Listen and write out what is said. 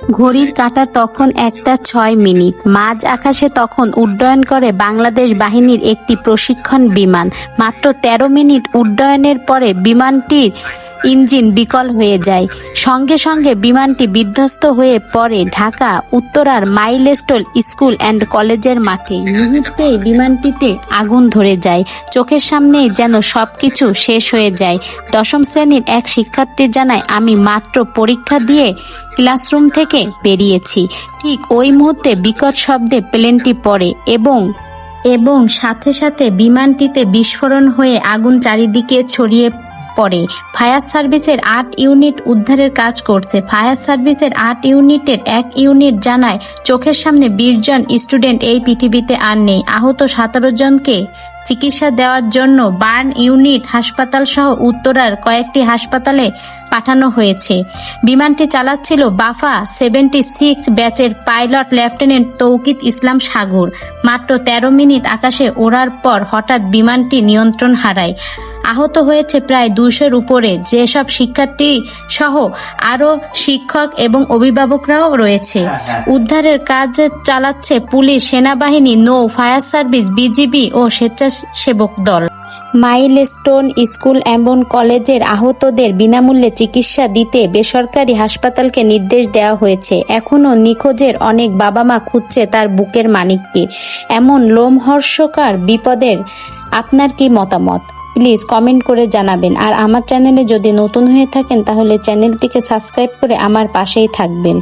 ঘড়ির কাটা তখন একটা ছয় মিনিট। মাঝ আকাশে তখন উড্ডয়ন করে বাংলাদেশ বাহিনীর একটি প্রশিক্ষণ বিমান। মাত্র ১৩ মিনিট উড্ডয়নের পরে বিমানটির ইঞ্জিন বিকল হয়ে যায়। সঙ্গে সঙ্গে বিমানটি বিধ্বস্ত হয়ে পড়ে ঢাকা উত্তরার মাইলস্টোল স্কুল অ্যান্ড কলেজের মাঠে। মুহূর্তেই বিমানটিতে আগুন ধরে যায়। চোখের সামনেই যেন সবকিছু শেষ হয়ে যায়। দশম শ্রেণির এক শিক্ষার্থী জানায়, আমি মাত্র পরীক্ষা দিয়ে ক্লাসরুম থেকে বেরিয়েছি। ঠিক ওই মুহূর্তে বিকট শব্দে প্লেনটি পড়ে এবং এবং সাথে সাথে বিমানটিতে বিস্ফোরণ হয়ে আগুন চারিদিকে ছড়িয়ে পড়ে ফায়ার সার্ভিসের আট ইউনিট উদ্ধারের কাজ করছে। ফায়ার সার্ভিসের আট ইউনিটের এক ইউনিট জানায়, চোখের সামনে বিশ জন স্টুডেন্ট এই পৃথিবীতে আর নেই। আহত সতেরো জনকে চিকিৎসা দেওয়ার জন্য বার্ন ইউনিট হাসপাতাল সহ উত্তরার কয়েকটি হাসপাতালে পাঠানো হয়েছে। বিমানটি চালাচ্ছিল বাফা সেভেন্টি সিক্স ব্যাচের পাইলট লেফটেন্যান্ট তৌকিত ইসলাম সাগর। মাত্র ১৩ মিনিট আকাশে ওড়ার পর হঠাৎ বিমানটি নিয়ন্ত্রণ হারায়। আহত হয়েছে প্রায় দুশোর উপরে। যেসব শিক্ষার্থী সহ আরও শিক্ষক এবং অভিভাবকরাও রয়েছে। উদ্ধারের কাজ চালাচ্ছে পুলিশ সেনাবাহিনী নৌ ফায়ার সার্ভিস বিজিবি ও স্বেচ্ছাসেবক দল। মাইলস্টোন স্কুল এবং কলেজের আহতদের বিনামূল্যে চিকিৎসা দিতে বেসরকারি হাসপাতালকে নির্দেশ দেওয়া হয়েছে। এখনও নিখোঁজের অনেক বাবা মা খুঁজছে তার বুকের মানিককে। এমন লোমহর্ষকার বিপদের আপনার কি মতামত? প্লিজ কমেন্ট করে জানাবেন। আর আমার চ্যানেলে যদি নতুন হয়ে থাকেন, তাহলে চ্যানেলটিকে সাবস্ক্রাইব করে আমার পাশেই থাকবেন।